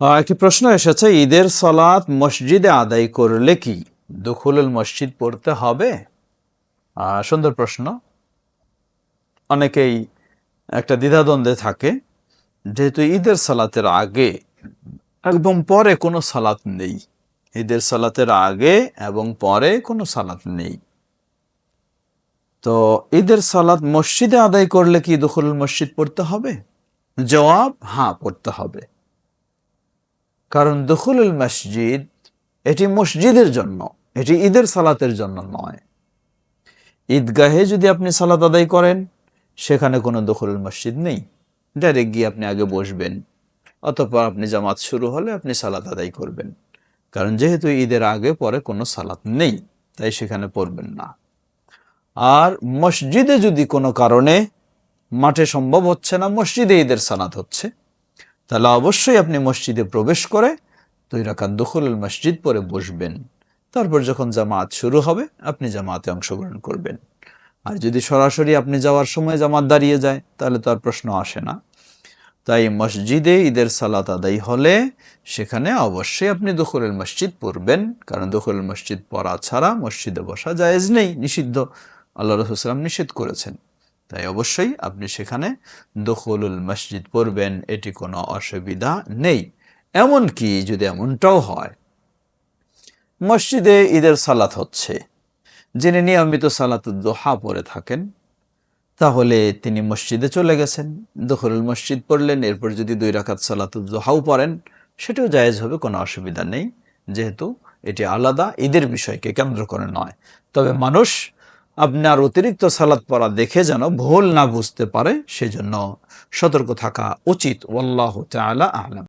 একটি প্রশ্ন এসেছে, ঈদের সলাৎ মসজিদে আদায় করলে কি দুখুলুল মসজিদ পড়তে হবে? সুন্দর প্রশ্ন। অনেকেই একটা দ্বিধাদ্বন্দ্বে থাকে, যেহেতু ঈদের সালাতের আগে একদম পরে কোনো সালাত নেই। ঈদের সালাতের আগে এবং পরে কোনো সালাত নেই। তো ঈদের সালাত মসজিদে আদায় করলে কি দুখুল মসজিদ পড়তে হবে? জবাব হ্যাঁ পড়তে হবে। কারণ দখুলুল মসজিদ এটি মসজিদের জন্য, এটি ঈদের সালাতের জন্য নয়। ঈদগাহে যদি আপনি সালাত আদায় করেন, সেখানে কোনো দখলুল মসজিদ নেই। ডাইরেক্ট গিয়ে আপনি আগে বসবেন অতঃপর আপনি জামাত শুরু হলে আপনি সালাত আদায় করবেন। কারণ যেহেতু ঈদের আগে, পরে কোনো সালাত নেই, তাই সেখানে পড়বেন না। আর মসজিদে যদি কোনো কারণে, মাঠে সম্ভব হচ্ছে না, মসজিদে ঈদের সালাত হচ্ছে তাহলে অবশ্যই আপনি মসজিদে প্রবেশ করে দুই রাকাত দুখুলুল মসজিদ পরে বসবেন। তারপর যখন জামাত শুরু হবে, আপনি জামাতে অংশগ্রহণ করবেন। আর যদি সরাসরি আপনি যাওয়ার সময় জামাত দাঁড়িয়ে যায়, তাহলে তো আর প্রশ্ন আসে না। তাই মসজিদে ঈদের সালাত আদায় হলে সেখানে অবশ্যই আপনি দুখুলুল মসজিদ পড়বেন, কারণ দুখুলুল মসজিদ পড়া ছাড়া মসজিদে বসা জায়েজ নেই, নিষিদ্ধ। আল্লাহ রসুলাম নিষেধ করেছেন। তাই অবশ্যই আপনি সেখানে দখলুল মসজিদ পড়বেন, এটি কোনো অসুবিধা নেই। এমন কি যদি এমনটাও হয়, মসজিদে ঈদের সালাত হচ্ছে। যিনি নিয়মিত সালাত দোহা পরে থাকেন, তাহলে তিনি মসজিদে চলে গেছেন। দখলুল মসজিদ পড়লেন, এরপর যদি দুই রাখাত সালাত দোহাও পড়েন, সেটাও জায়েজ হবে, কোনো অসুবিধা নেই। যেহেতু এটি আলাদা, ঈদের বিষয়কে কেন্দ্র করে নয়। তবে মানুষ আপনার অতিরিক্ত সালাত পড়া দেখে যেন ভুল না বুঝতে পারে, সেজন্য সতর্ক থাকা উচিত। ওল্লাহ তাআলা আলাম।